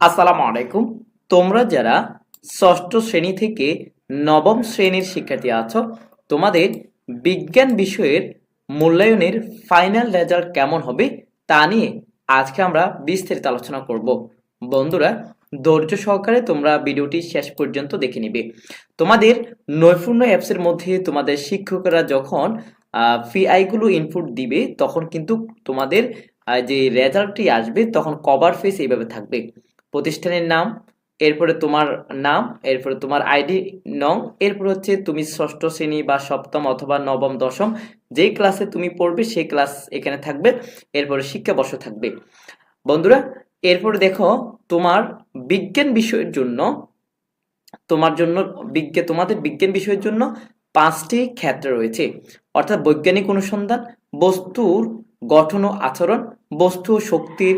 আসসালামু আলাইকুম। তোমরা যারা ষষ্ঠ শ্রেণি থেকে নবম শ্রেণির শিক্ষার্থী আছো, তোমাদের বিজ্ঞান বিষয়ের মূল্যায়নের ফাইনাল রেজাল্ট কেমন হবে তা নিয়ে আজকে আমরা বিস্তারিত আলোচনা করব। বন্ধুরা, ধৈর্য সহকারে তোমরা ভিডিওটি শেষ পর্যন্ত দেখে নিবে। তোমাদের নৈপুণ্য অ্যাপসের মধ্যে তোমাদের শিক্ষকরা যখন ফিআইগুলো ইনপুট দিবে, তখন কিন্তু তোমাদের যে রেজাল্টটি আসবে, তখন কভার ফেস এইভাবে থাকবে। প্রতিষ্ঠানের নাম, এরপরে তোমার নাম, এরপরে তোমার আইডি, নং, এরপর হচ্ছে তুমি ষষ্ঠ শ্রেণি বা সপ্তম অথবা নবম, দশম যেই ক্লাসে তুমি পড়বে সেই ক্লাস এখানে থাকবে, এরপরে শিক্ষাবর্ষ থাকবে। বন্ধুরা, এরপরে দেখো তোমার বিজ্ঞান বিষয়ের জন্য, তোমার জন্য বিজ্ঞান তোমাদের বিজ্ঞান বিষয়ের জন্য পাঁচটি ক্ষেত্র রয়েছে। অর্থাৎ বৈজ্ঞানিক অনুসন্ধান, বস্তুর গঠন ও আচরণ, বস্তু শক্তির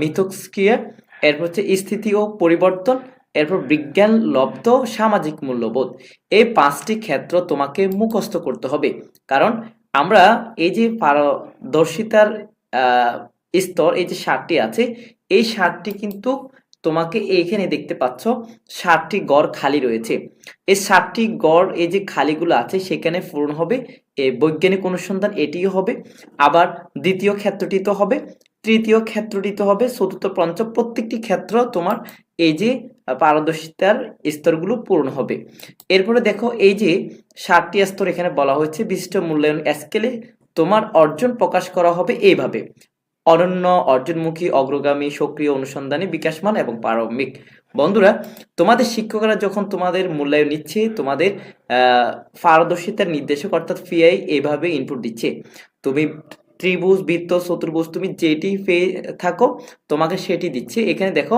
মিথস্ক্রিয়া এরপর হচ্ছে স্থিতি ও পরিবর্তন, এরপর বিজ্ঞান, লব্ধ সামাজিক মূল্যবোধ। এই পাঁচটি ক্ষেত্র তোমাকে মুখস্থ করতে হবে। কারণ আমরা এই যে পারদর্শিতার স্তর, এই যে ষাটটি আছে, এই ষাটটি কিন্তু তোমাকে এইখানে দেখতে পাচ্ছ ষাটটি গড় খালি রয়েছে। এই ষাটটি গড়, এই যে খালিগুলো আছে, সেখানে পূরণ হবে। এই বৈজ্ঞানিক অনুসন্ধান এটিও হবে। আবার দ্বিতীয় ক্ষেত্রটি তো হবে। তৃতীয় ক্ষেত্রটি তো হবে চতুর্থ পঞ্চম প্রত্যেকটি ক্ষেত্র তোমার এই যে পারদর্শিতার স্তরগুলো পূরণ হবে। এরপরে দেখো এই যে ষাটটি স্তর এখানে বলা হয়েছে বিশিষ্ট মূল্যায়ন স্কেলে তোমার অর্জন প্রকাশ করা হবে এইভাবে। অনন্য অর্জনমুখী অগ্রগামী সক্রিয় অনুসন্ধানী বিকাশমান এবং প্রারম্ভিক। বন্ধুরা তোমাদের শিক্ষকরা যখন তোমাদের মূল্যায়ন নিচ্ছে তোমাদের আহ, পারদর্শিতার নির্দেশক অর্থাৎ ফিআই এইভাবে ইনপুট দিচ্ছে। তুমি ত্রিভুজ, বৃত্ত, চতুর্ভুজ, তুমি যেটি পেয়ে থাকো, তোমাকে সেটি দিচ্ছে। এখানে দেখো,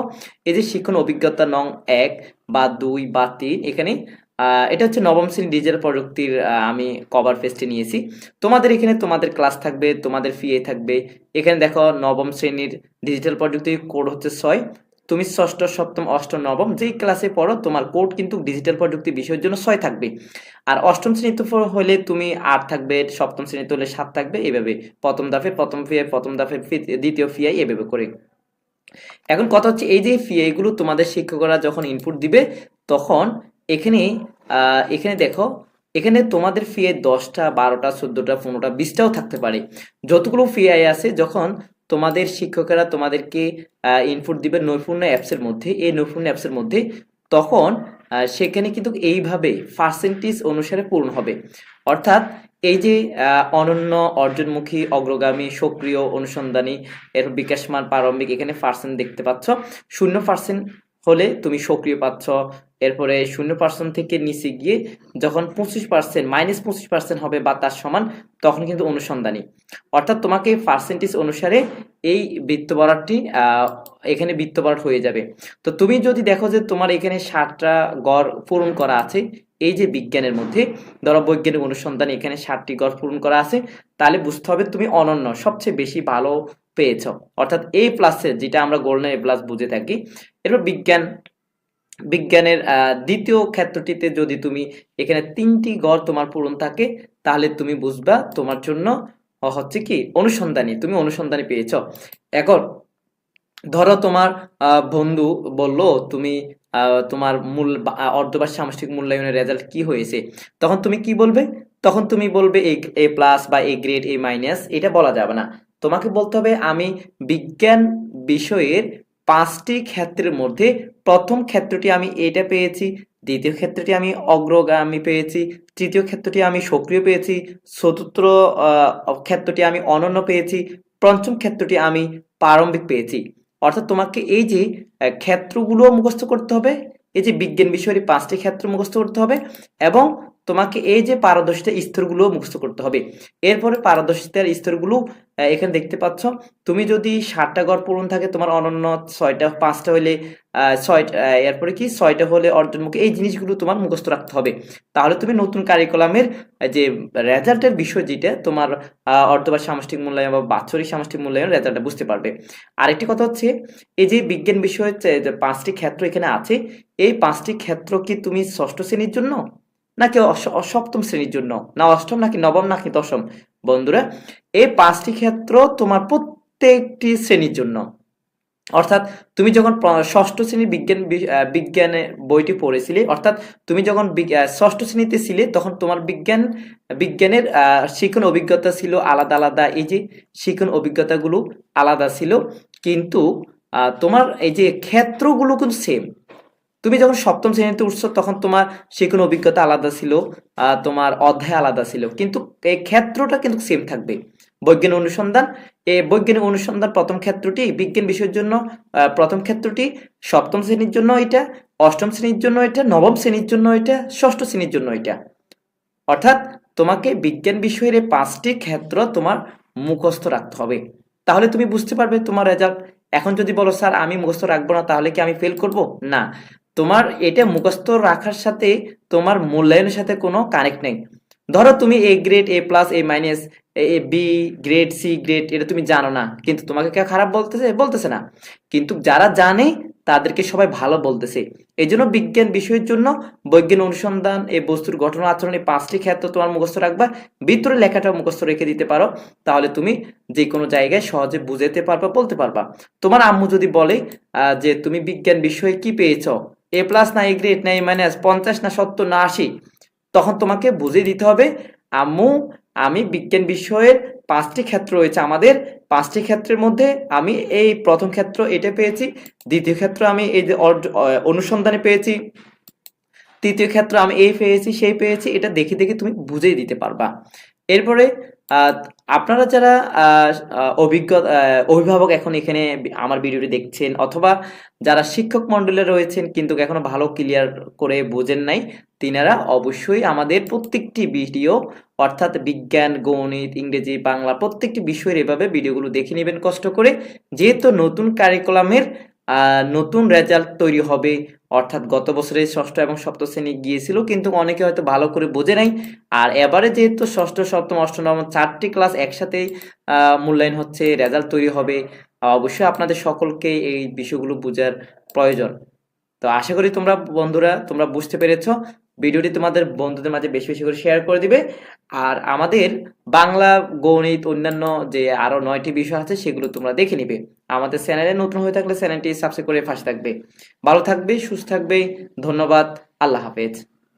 এই যে শিক্ষণ অভিজ্ঞতা নং এক বা দুই বা তিন, এখানে এটা হচ্ছে নবম শ্রেণি ডিজিটাল প্রযুক্তির আমি কভার ফেস্টে নিয়েছি। তোমাদের এখানে তোমাদের ক্লাস থাকবে, তোমাদের ফিএ থাকবে। এখানে দেখো, নবম শ্রেণির ডিজিটাল প্রযুক্তির কোড হচ্ছে ছয়। তুমি ষষ্ঠ, সপ্তম, অষ্টম, নবম যেই ক্লাসে পড়ো, তোমার কোড কিন্তু ডিজিটাল প্রযুক্তি বিষয়ের জন্য ছয় থাকবে। আর অষ্টম শ্রেণীতে হলে তুমি আট থাকবে, সপ্তম শ্রেণীতে হলে সাত থাকবে, এভাবে প্রথম দাফে প্রথম ফিআই প্রথম দাফে দ্বিতীয় ফিআই এভাবে করে। এখন কথা হচ্ছে এই যে ফিআই গুলো তোমাদের শিক্ষকরা যখন ইনপুট দিবে, তখন এখানে এখানে দেখো, এখানে তোমাদের ফিআই দশটা, বারোটা, চোদ্দটা, পনেরোটা, বিশটাও থাকতে পারে। যতগুলো ফিআই আছে, যখন তোমাদের শিক্ষকেরা তোমাদেরকে ইনপুট দিবে নৈপুণ্য অ্যাপসের মধ্যে। এই নৈপুণ্য অ্যাপসের মধ্যে তখন সেখানে কিন্তু এইভাবে পার্সেন্টেজ অনুসারে পূরণ হবে। অর্থাৎ এই যে অনন্য, অর্জনমুখী, অগ্রগামী, সক্রিয়, অনুসন্ধানী, এর বিকাশমান, প্রারম্ভিক, এখানে পার্সেন্ট দেখতে পাচ্ছ। শূন্য পার্সেন্ট হলে তুমি সক্রিয় পাচ্ছ এরপরে শূন্য পার্সেন্ট থেকে নিচে গিয়ে যখন পঁচিশ পার্সেন্ট মাইনাস পঁচিশ পার্সেন্ট হবে বা তার সমান, তখন কিন্তু অনুসন্ধানী। অর্থাৎ তোমাকে পার্সেন্টেজ অনুসারে এই বৃত্ত বরাটটি এখানে বৃত্ত বরাট হয়ে যাবে। তো তুমি যদি দেখো যে তোমার এখানে ষাটটা গড় পূরণ করা আছে, এই যে বিজ্ঞানের মধ্যে, ধরো বৈজ্ঞানিক অনুসন্ধান এখানে ষাটটি গড় পূরণ করা আছে, তাহলে বুঝতে হবে তুমি অনন্য, সবচেয়ে বেশি ভালো পেয়েছ। অর্থাৎ এ প্লাসের যেটা আমরা গোল্ডেন এ প্লাস বুঝে থাকি, এরপর বিজ্ঞান বিজ্ঞানের দ্বিতীয় ক্ষেত্রটিতে যদি তুমি এখানে তিনটি গড় তোমার পূরণ থাকে, তাহলে তুমি বুঝবা তোমার জন্য হচ্ছে কি অনুসন্ধানী। তুমি অনুসন্ধানী পেয়েছ। এখন ধরো তোমার বন্ধু বলল, তুমি তোমার মূল অর্ধবার্ষিক সামষ্টিক মূল্যায়নের রেজাল্ট কি হয়েছে? তখন তুমি কি বলবে? তখন তুমি বলবে এ প্লাস বা এ গ্রেড এ মাইনাস এটা বলা যাবে না। তোমাকে বলতে হবে আমি বিজ্ঞান বিষয়ের পাঁচটি ক্ষেত্রের মধ্যে প্রথম ক্ষেত্রটি আমি এটা পেয়েছি, দ্বিতীয় ক্ষেত্রটি আমি অগ্রগামী পেয়েছি, তৃতীয় ক্ষেত্রটি আমি সক্রিয় পেয়েছি, চতুর্থ ক্ষেত্রটি আমি অনন্য পেয়েছি, পঞ্চম ক্ষেত্রটি আমি প্রারম্ভিক পেয়েছি। অর্থাৎ তোমাকে এই যে ক্ষেত্রগুলো মুখস্থ করতে হবে, এই যে বিজ্ঞান বিষয়ের পাঁচটি ক্ষেত্র মুখস্থ করতে হবে এবং তোমাকে এই যে পারদর্শিতার স্তরগুলো মুখস্থ করতে হবে। এরপরে পারদর্শিতার স্তরগুলো এখানে দেখতে পাচ্ছ তুমি যদি ষাটটা গড় পূরণ থাকে তোমার অনন্য ছয়টা পাঁচটা হলে ছয়টা এরপরে কি ছয়টা হলে অর্জনমুখী এই জিনিসগুলো তোমার মুখস্থ রাখতে হবে। তাহলে তুমি নতুন কারিকুলামের যে রেজাল্টের বিষয় যেটা তোমার আহ, অর্ধবার্ষিক সামষ্টিক মূল্যায়ন বা বাৎসরিক সামষ্টিক মূল্যায়ন রেজাল্টটা বুঝতে পারবে। আরেকটি কথা হচ্ছে এই যে বিজ্ঞান বিষয়ের পাঁচটি ক্ষেত্র এখানে আছে এই পাঁচটি ক্ষেত্র কি তুমি ষষ্ঠ শ্রেণির জন্য? নাকি সপ্তম শ্রেণির জন্য? না অষ্টম নাকি নবম নাকি দশম? বন্ধুরা এই পাঁচটি ক্ষেত্র তোমার প্রত্যেকটি শ্রেণির জন্য। অর্থাৎ তুমি যখন ষষ্ঠ শ্রেণির বিজ্ঞান বি- আহ, বিজ্ঞানে বইটি পড়েছিলে অর্থাৎ তুমি যখন ষষ্ঠ শ্রেণীতে ছিলে তখন তোমার বিজ্ঞান বিজ্ঞানের শিক্ষণ অভিজ্ঞতা ছিল আলাদা আলাদা। এই যে শিক্ষণ অভিজ্ঞতাগুলো আলাদা ছিল কিন্তু তোমার এই যে ক্ষেত্রগুলো কিন্তু সেম তুমি যখন সপ্তম শ্রেণীতে উঠছো, তখন তোমার শিক্ষণ অভিজ্ঞতা আলাদা ছিল তোমার অধ্যায় আলাদা ছিল। কিন্তু এই ক্ষেত্রটা কিন্তু সেম থাকবে। বৈজ্ঞানিক অনুসন্ধান, এই বৈজ্ঞানিক অনুসন্ধান প্রথম ক্ষেত্রটি, বিজ্ঞান বিষয়ের জন্য প্রথম ক্ষেত্রটি, সপ্তম শ্রেণির জন্য এটা, অষ্টম শ্রেণির জন্য এটা, নবম শ্রেণির জন্য এটা, ষষ্ঠ শ্রেণির জন্য এটা। অর্থাৎ তোমাকে বিজ্ঞান বিষয়ের এই পাঁচটি ক্ষেত্র তোমার মুখস্থ রাখতে হবে। তাহলে তুমি বুঝতে পারবে তোমার রেজাল্ট এখন যদি বলো, স্যার, আমি মুখস্থ রাখব না, তাহলে কি আমি ফেল করব? না। তোমার এটা মুখস্থ রাখার সাথে তোমার মূল্যায়নের সাথে কোনো কানেক্ট নেই। ধরো তুমি A grade A plus A minus A B grade C grade এটা তুমি জানো না, কিন্তু তোমাকে কেউ খারাপ বলতেছে বলতেছে না। কিন্তু যারা জানে, তাদেরকে সবাই ভালো বলতেছে। এই জন্য বিজ্ঞান বিষয়ের জন্য বৈজ্ঞানিক অনুসন্ধান এই বস্তুর গঠন আচরণ এই পাঁচটি ক্ষেত্র তোমার মুখস্থ রাখবা। ভিতরে লেখাটা মুখস্থ রেখে দিতে পারো, তাহলে তুমি যে কোনো জায়গায় সহজে বুঝাতে পারবা, বলতে পারবা। তোমার আম্মু যদি বলে যে তুমি বিজ্ঞান বিষয়ে কি পেয়েছ এ প্লাস না এ গ্রেড না এ মাইনাস পঞ্চাশ না সত্তর না আশি, তখন তোমাকে বুঝিয়ে দিতে হবে, আম্মু, আমি বিজ্ঞান বিষয়ের পাঁচটি ক্ষেত্র রয়েছে আমাদের, পাঁচটি ক্ষেত্রের মধ্যে আমি এই প্রথম ক্ষেত্র এটা পেয়েছি, দ্বিতীয় ক্ষেত্র আমি এই যে অনুসন্ধানে পেয়েছি, তৃতীয় ক্ষেত্র আমি এই পেয়েছি, সেই পেয়েছি, এটা দেখে দেখে তুমি বুঝিয়ে দিতে পারবা। এরপরে আপনারা যারা অভিজ্ঞ অভিভাবক এখন এখানে আমার ভিডিওটি দেখছেন, অথবা যারা শিক্ষক মন্ডলে রয়েছেন কিন্তু এখনও ভালো ক্লিয়ার করে বোঝেন নাই, তিনারা অবশ্যই আমাদের প্রত্যেকটি ভিডিও, অর্থাৎ বিজ্ঞান, গণিত, ইংরেজি, বাংলা, প্রত্যেকটি বিষয়ের এভাবে ভিডিওগুলো দেখে নেবেন কষ্ট করে, যেহেতু নতুন কারিকুলামের নতুন রেজাল্ট তৈরি হবে। অর্থাৎ গত বছরে ষষ্ঠ এবং সপ্তম শ্রেণি গিয়েছিল, কিন্তু অনেকে হয়তো ভালো করে বোঝে নাই। আর এবারে যেহেতু ষষ্ঠ, সপ্তম, অষ্টম, নবম চারটি ক্লাস একসাথেই মূল্যায়ন হচ্ছে রেজাল্ট তৈরি হবে, অবশ্যই আপনাদের সকলকে এই বিষয়গুলো বোঝার প্রয়োজন। তো আশা করি তোমরা বন্ধুরা, তোমরা বুঝতে পেরেছ। ভিডিওটি তোমাদের বন্ধুদের মাঝে বেশি বেশি করে শেয়ার করে দিবে। আর আমাদের বাংলা গণিত অন্যান্য যে আরও নয়টি বিষয় আছে, সেগুলো তোমরা দেখে নিবে। আমাদের চ্যানেলে নতুন হয়ে থাকলে চ্যানেলটি সাবস্ক্রাইব করে পাশে থাকবে। ভালো থাকবে, সুস্থ থাকবে। ধন্যবাদ। আল্লাহ হাফেজ।